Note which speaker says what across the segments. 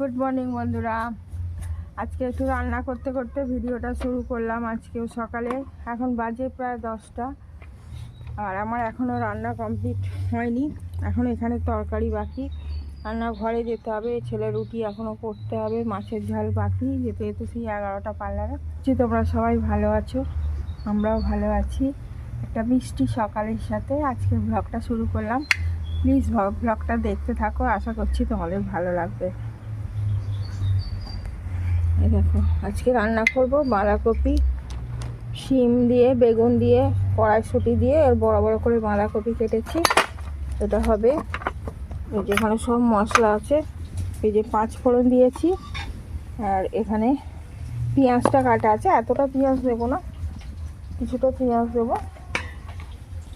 Speaker 1: Good morning বন্ধুরা। আজকে একটু রান্না করতে করতে ভিডিওটা শুরু করলাম আজকেও সকালে। এখন বাজে প্রায় দশটা। আর আমার এখনও রান্না কমপ্লিট হয়নি। এখন এখানে তরকারি বাকি। রান্না ঘরে যেতে হবে, ছেলে রুটি এখনও করতে হবে, মাছের ঝাল বাকি। যেতে যেতে সেই এগারোটা পার্লারে যে তোমরা সবাই ভালো আছো? আমরাও ভালো আছি। একটা মিষ্টি সকালের সাথে আজকে ব্লগটা শুরু করলাম। প্লিজ ব্লগটা দেখতে থাকো। আশা করছি তোমাদের ভালো লাগবে। দেখো, আজকে রান্না করব বাঁধাকপি, শিম দিয়ে, বেগুন দিয়ে, কড়াইশুঁটি দিয়ে আর বড় বড় করে বাঁধাকপি কেটেছি। এটা হবে এই যেখানে সব মশলা আছে, এই যে পাঁচ ফোড়ন দিয়েছি, আর এখানে পেঁয়াজটা কাটা আছে, এতটা পেঁয়াজ দেবো না, কিছুটা পেঁয়াজ দেবো,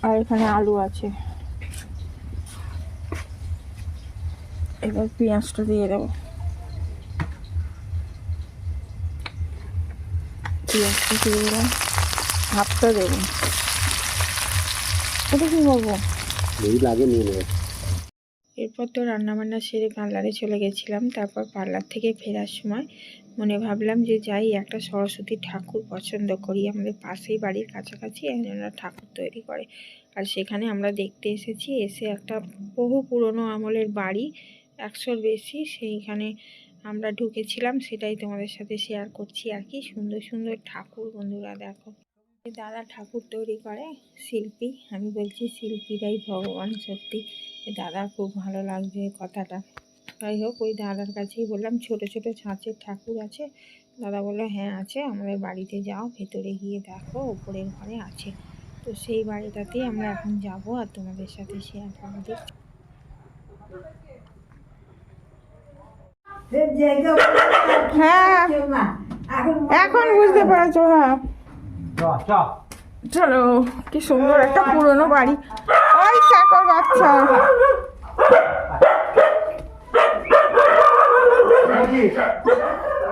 Speaker 1: আর এখানে আলু আছে। এবার পেঁয়াজটা দিয়ে দেবো। দিলাম হাফটা দেবো। এটা কী করব
Speaker 2: লাগে নিয়ে নেবে।
Speaker 1: এরপর তো রান্নাবান্না সেরে পার্লারে চলে গেছিলাম। তারপর পার্লার থেকে ফেরার সময় মনে ভাবলাম যে যাই একটা সরস্বতী ঠাকুর পছন্দ করি। আমাদের পাশেই বাড়ির কাছাকাছি একজনরা ঠাকুর তৈরি করে। আর সেখানে আমরা দেখতে এসেছি এসে একটা বহু পুরনো আমলের বাড়ি একশোর বেশি। সেইখানে আমরা ঢুকেছিলাম, সেটাই তোমাদের সাথে শেয়ার করছি আর কি। সুন্দর সুন্দর ঠাকুর বন্ধুরা, দেখো। দাদা ঠাকুর তৈরি করে, শিল্পী। আমি বলছি শিল্পীরাই ভগবান, সত্যি। দাদার খুব ভালো লাগছে কথাটা। যাই হোক, ওই দাদার কাছেই বললাম, ছোট ছোট ছাঁচের ঠাকুর আছে। দাদা বলল হ্যাঁ আছে। আমাদের বাড়িতে যাও, ভেতরে গিয়ে দেখো, ওপরের ঘরে আছে। তো সেই বাড়িটাতেই আমরা এখন যাব আর তোমাদের সাথে শেয়ার করব। হ্যাঁ। এখন বুঝতে পারছ হ্যাঁ। চলো, কি সুন্দর একটা পুরনো বাড়ি। ওই চাকর বাচ্চা।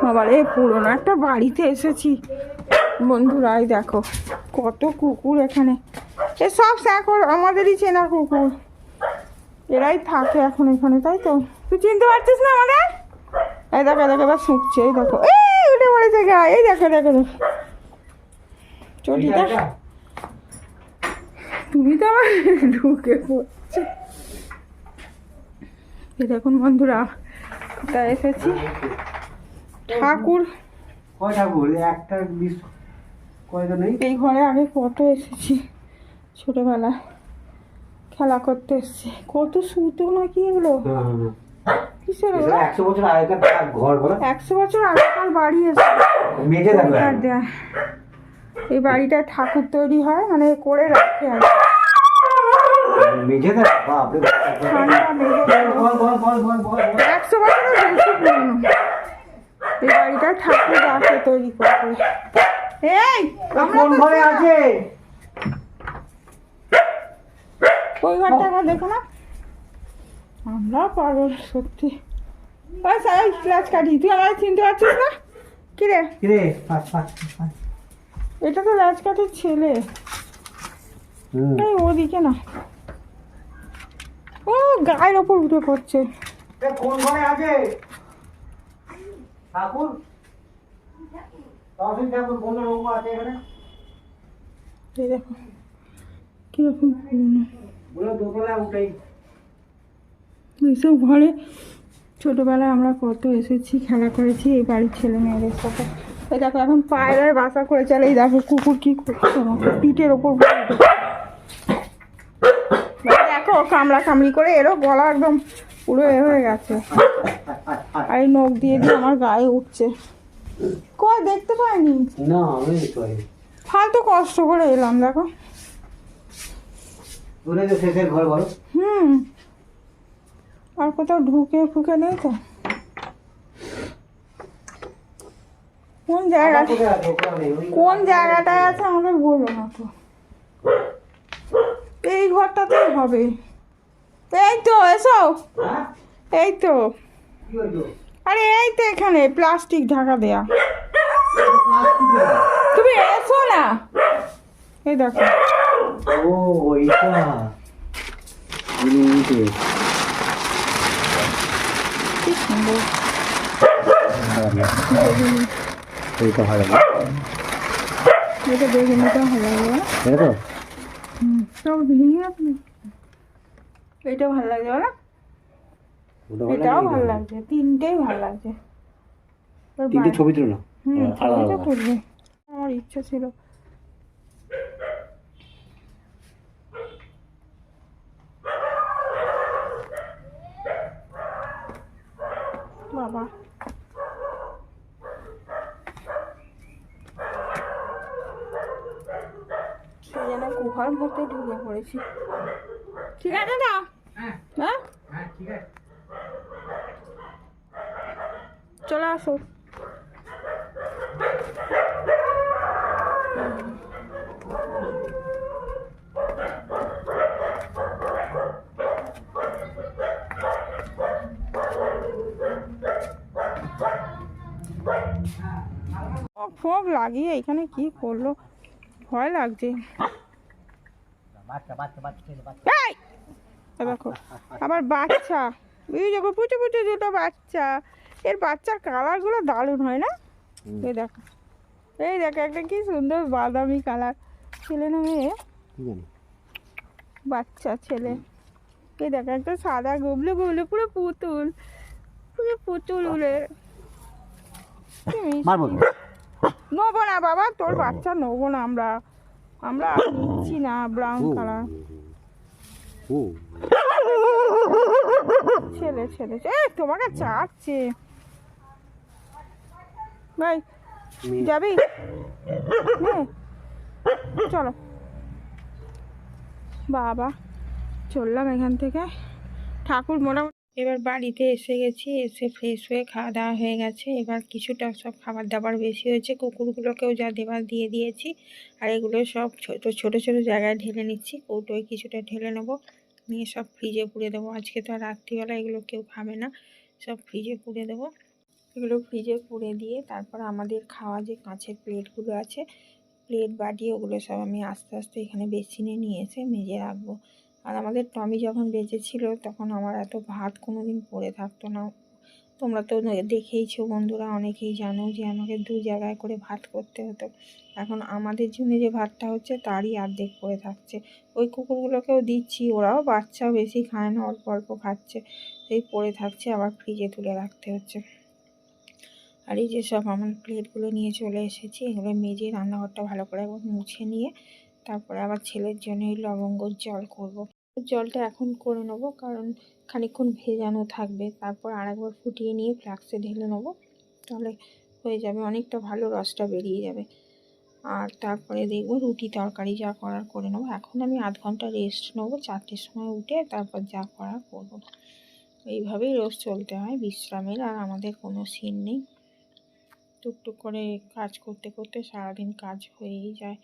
Speaker 1: আবার এই পুরনো একটা বাড়িতে এসেছি। বন্ধুরাই দেখো, কত কুকুর এখানে। এ সব স্যাকর আমাদেরই চেনা কুকুর। এরাই থাকে এখন এখানে, তাই তো? তুই চিনতে পারছিস না আমাদের? এই দেখো দেখো এবার শুকছে এই দেখো। এই উঠে পড়েছে গা এই দেখো দেখো দেখো। চটি দেখ তুমি তো আবার ঢুকে পড়ছো। এই দেখুন বন্ধুরা তা এসেছি? ঠাকুর।
Speaker 2: একটা
Speaker 1: এই ঘরে আগে কত এসেছি ছোটবেলায়। খেলা করতে এসছি। কত সুতো নাকি এগুলো? কিসের?
Speaker 2: একশো বছর আগেকার ঘর বলো।
Speaker 1: একশো বছর আগেকার বাড়ি এসে
Speaker 2: মেঝে দেখো
Speaker 1: এই বাড়িটা ঠাকুর তৈরি হয় মানে করে রাখে আর
Speaker 2: মেঝে দেখো বাপরে
Speaker 1: ঠান্ডা মেঘে
Speaker 2: বল বল বল বল বল বল।
Speaker 1: একশো বছরের বেশি পুরনো। এই বাড়িটা ঠাকুর রাখে তৈরি করে করে। এই
Speaker 2: কোন ঘরে আছে?
Speaker 1: ওই ঘরটা দেখো না? আমরা পাগল সত্যি। ওই সাই ক্লাস কাটি তুই আমার চিনতে পারছিস না? কি রে
Speaker 2: কিরে পাঁচ
Speaker 1: এটা তো লাজ কাঠের ছেলে। এই ওদিকে না। ও গায়ের ওপর উঠে পড়ছে।
Speaker 2: কোন ঘরে আছে? ঠাকুর? ঠাকুর কোন রকম আছে এখানে।
Speaker 1: দেখো কীরকম পুরনো।
Speaker 2: বলে উঠেই।
Speaker 1: এইসব ঘরে। ছোটোবেলায় আমরা কত এসেছি খেলা করেছি এই বাড়ির ছেলে মেয়েদের সাথে। এই দেখো এখন পায়রায় বাসা করে চলে। এই দেখো কুকুর কী করছে আমাকে পিঠের ওপর দেখো কামড়া কামড়ি করে এরও গলা একদম পুরো এ হয়ে গেছে। আর এই নখ দিয়ে দিয়ে আমার গায়ে উঠছে। কয় দেখতে পাইনি?
Speaker 2: না আমি
Speaker 1: ফালতু কষ্ট করে এলাম দেখো। হুম। আর কোথাও ঢুকে ফুকে নেই তো? কোন জায়গা কোন জায়গাটায় আছে আমাদের বলো না তো। এই ঘরটাতেই হবে। এই তো এসো।
Speaker 2: হ্যাঁ?
Speaker 1: এই তো। আরে এই তো এখানে প্লাস্টিক ঢাকা দেয়া। তুমি এসো না। এই দেখো।
Speaker 2: ও ওইটা
Speaker 1: কি সুন্দর
Speaker 2: ভালো লাগে
Speaker 1: বেগুনি
Speaker 2: এইটা ভালো
Speaker 1: এটা বেগুনিটা ভালো লাগবে
Speaker 2: এটা তো
Speaker 1: সব ভেঙে আপনি এটা ভালো লাগছে না এটাও ভালো লাগছে তিনটেই ভালো লাগছে
Speaker 2: তিনটে ছবি তুলো না।
Speaker 1: হুম ছবিটা
Speaker 2: আলাদা
Speaker 1: আমার ইচ্ছা ছিল। বাবা। সে যেন গুহার মধ্যে ঢুকে পড়েছি। ঠিক আছে না হ্যাঁ।
Speaker 2: হ্যাঁ? আছে।
Speaker 1: চলে আসো ও, ফোক লাগিয়ে এখানে কি করল? ভয় লাগছে! দেখো আমার বাচ্চা। এই দেখো পুচু পুচু দুটো বাচ্চা। এর বাচ্চার কালারগুলো দারুণ হয় না? এই দেখো এই দেখো একটা কি সুন্দর বাদামি কালার। ছেলে না মেয়ে? বাচ্চা ছেলে। এই দেখো একটা সাদা গুবলু গুবলু পুরো পুতুল। পুরো পুতুল উলের
Speaker 2: মারবো।
Speaker 1: নেব না বাবা তোর বাচ্চা নেব না আমরা। আমরা নিচ্ছি না ব্রাউন কালার। ছেলে ছেলে এ তোমাকে চাচ্ছে ভাই। যাবি? চলো। বাবা চললাম এখান থেকে। ঠাকুর মোটামুটি এবার বাড়িতে এসে গেছি, এসে ফ্রেশ হয়ে খাওয়া দাওয়া হয়ে গেছে। এবার কিছুটা সব খাবার দাবার বেশি হয়েছে, কুকুরগুলোকেও যা দেবার দিয়ে দিয়েছি। আর এগুলো সব ছোট ছোট ছোট জায়গায় ঢেলে নিচ্ছি, কৌটোয় কিছুটা ঢেলে নেব। নিয়ে সব ফ্রিজে পুড়ে দেবো। আজকে তো আর রাত্রিবেলা এগুলো কেউ খাবে না, সব ফ্রিজে পুড়ে দেবো। এগুলো ফ্রিজে পুড়ে দিয়ে তারপর আমাদের খাওয়া যে কাঁচের প্লেটগুলো আছে, প্লেট বাটি ওগুলো সব আমি আস্তে আস্তে এখানে বেসিনে নিয়ে এসে মেজে রাখব। আর আমাদের টমি যখন বেঁচেছিল তখন আমার এত ভাত কোনো দিন পড়ে থাকতো না। তোমরা তো দেখেইছো বন্ধুরা, অনেকেই জানো যে আমাকে দু জায়গায় করে ভাত করতে হতো। এখন আমাদের জন্য যে ভাতটা হচ্ছে, তারই অর্ধেক পড়ে থাকছে। ওই কুকুরগুলোকেও দিচ্ছি, ওরাও বাচ্চা বেশি খায় না, অল্প অল্প খাচ্ছে। সেই পড়ে থাকছে, আবার ফ্রিজে তুলে রাখতে হচ্ছে। আর এই যে সব, আমার প্লেটগুলো নিয়ে চলে এসেছি। এগুলো মেজে রান্নাঘরটা ভালো করে একবার মুছে নিয়ে তারপরে আবার ছেলের জন্য এই লবঙ্গর জল করব। জলটা এখন করে নেব, কারণ খানিকক্ষণ ভেজানো থাকবে। তারপর আরেকবার ফুটিয়ে নিয়ে ফ্লাক্সে ঢেলে নেব, তাহলে হয়ে যাবে অনেকটা ভালো রসটা বেরিয়ে যাবে। আর তারপরে দেখব রুটি তরকারি যা করার করে নেব। এখন আমি আধ ঘণ্টা রেস্ট নেব, চারটের সময় উঠে তারপর যা করার করব। এইভাবেই রোজ চলতে হয় বিশ্রামের, আর আমাদের কোনো সিন নেই। টুকটুক করে কাজ করতে করতে সারাদিন কাজ হয়েই যায়।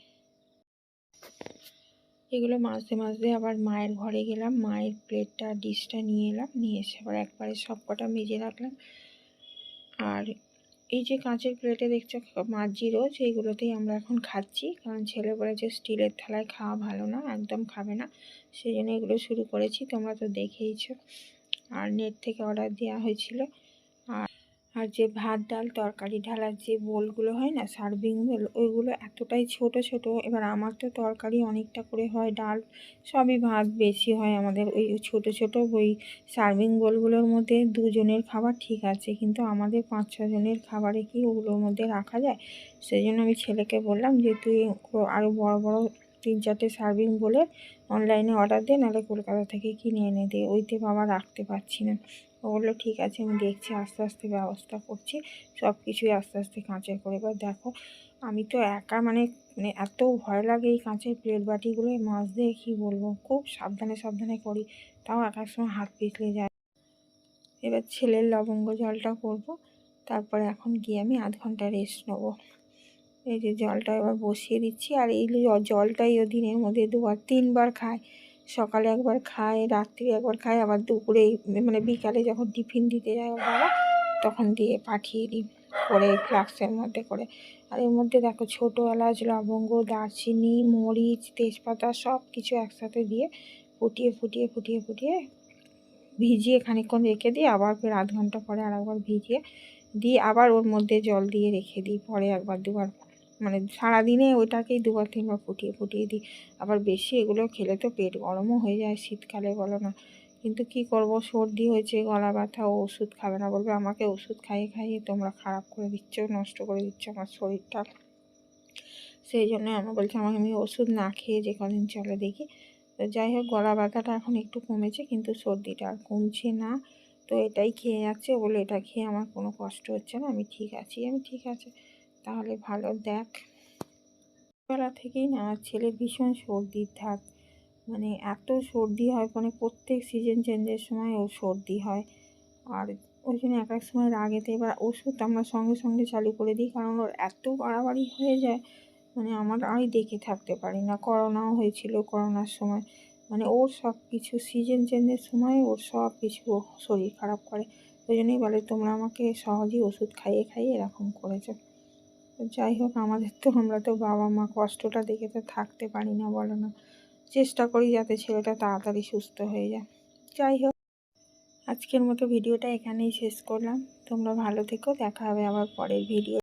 Speaker 1: এগুলো মাঝে মাঝে আবার মায়ের ঘরে গেলাম। মায়ের প্লেটটা, ডিশটা নিয়ে এলাম। নিয়ে এসে আবার একবারে সব কটা মেজে রাখলাম। আর এই যে কাঁচের প্লেটে দেখছ মাঝি রোজ, এইগুলোতেই আমরা এখন খাচ্ছি। কারণ ছেলে বলেছে স্টিলের থালায় খাওয়া ভালো না, একদম খাবে না। সেই জন্য এগুলো শুরু করেছি, তোমরা তো দেখেইছো। আর নেট থেকে অর্ডার দেওয়া হয়েছিল। আর যে ভাত, ডাল, তরকারি ঢালার যে বোলগুলো হয় না সার্ভিং বোল, ওইগুলো এতটাই ছোট ছোট, এবার আমার তো তরকারি অনেকটা করে হয়, ডাল সবই ভাত বেশি হয় আমাদের ওই ছোট ছোট ওই সার্ভিং বোলগুলোর মধ্যে দুজনের খাবার ঠিক আছে, কিন্তু আমাদের পাঁচ ছজনের খাবারে কি ওগুলোর মধ্যে রাখা যায়? সেই জন্য আমি ছেলেকে বললাম যে, তুই আরও বড় বড় তিন চারটে সার্ভিং বলে অনলাইনে অর্ডার দে, নাহলে কলকাতা থেকে কিনে এনে দে। ওইতে বাবা রাখতে পারছি না। ও বলল, ঠিক আছে, আমি দেখছি, আস্তে আস্তে ব্যবস্থা করছি। সব কিছুই আস্তে আস্তে কাঁচের করে। এবার দেখো, আমি তো একা মানে মানে এত ভয় লাগে এই কাঁচের প্লেট বাটিগুলো মাছ দিয়ে কী বলব? খুব সাবধানে সাবধানে করি। তাও এক এক সময় হাত পিছলে যায়। এবার ছেলের লবঙ্গ জলটা করব। তারপরে এখন গিয়ে আমি আধ ঘণ্টা রেস্ট নেব। এই যে জলটা এবার বসিয়ে দিচ্ছি, আর এই জলটাই ও দিনের মধ্যে দুবার, তিনবার খায়। সকালে একবার খায়, রাত্রি একবার খায়, আবার দুপুরে মানে বিকালে যখন টিফিন দিতে যায় ওর বাবা, তখন দিয়ে পাঠিয়ে দিই করে ফ্লাক্সের মধ্যে করে। আর এর মধ্যে দেখো ছোটো এলাচ, লবঙ্গ, দারচিনি, মরিচ, তেজপাতা সব কিছু একসাথে দিয়ে ফুটিয়ে ফুটিয়ে ফুটিয়ে ফুটিয়ে ভিজিয়ে খানিকক্ষণ রেখে দিই আবার ফের আধ ঘণ্টা পরে আর একবার ভিজিয়ে দিয়ে আবার ওর মধ্যে জল দিয়ে রেখে দিই, পরে একবার দুবার মানে সারাদিনে ওইটাকেই দুবার, তিনবার ফুটিয়ে ফুটিয়ে দিই। আবার বেশি এগুলো খেলে তো পেট গরমও হয়ে যায় শীতকালে, বলো না। কিন্তু কি করব? সর্দি হয়েছে, গলা ব্যথা, ও ওষুধ খাবে না বলবে, আমাকে ওষুধ খাইয়ে খাইয়ে তোমরা খারাপ করে দিচ্ছ, নষ্ট করে দিচ্ছ আমার শরীরটা। সেই জন্য আমি বলছি, আমাকে আমি ওষুধ না খেয়ে যে কদিন চলে দেখি। তো যাই হোক, গলা ব্যথাটা এখন একটু কমেছে, কিন্তু সর্দিটা আর কমছে না। তো এটাই খেয়ে যাচ্ছে বলে এটা খেয়ে আমার কোনো কষ্ট হচ্ছে না, আমি ঠিক আছি, আমি ঠিক আছে। তাহলে ভালো, দেখ। বেলা থেকেই না আমার ভীষণ সর্দির থাক মানে এত সর্দি হয় মানে প্রত্যেক সিজন চেঞ্জের সময় ওর সর্দি হয়। আর ওই জন্য এক এক সময় রাগেতে এবার ওষুধ আমরা সঙ্গে সঙ্গে চালু করে দিই, কারণ ওর এত বাড়াবাড়ি হয়ে যায় মানে আমার আমি দেখে থাকতে পারি না। করোনাও হয়েছিল করোনার সময়। মানে ওর সব কিছু সিজন চেঞ্জের সময় ওর সব কিছু শরীর খারাপ করে। ওই জন্যই বলে, তোমরা আমাকে সহজেই ওষুধ খাইয়ে খাইয়ে এরকম করেছ। যাই হোক, আমাদের তো আমরা তো বাবা মা কষ্টটা দেখে তো থাকতে পারি না, বলো না। চেষ্টা করি যাতে ছেলেটা তাড়াতাড়ি সুস্থ হয়ে যায়। যাই হোক, আজকের মতো ভিডিওটা এখানেই শেষ করলাম। তোমরা ভালো থেকো, দেখা হবে আবার পরের ভিডিও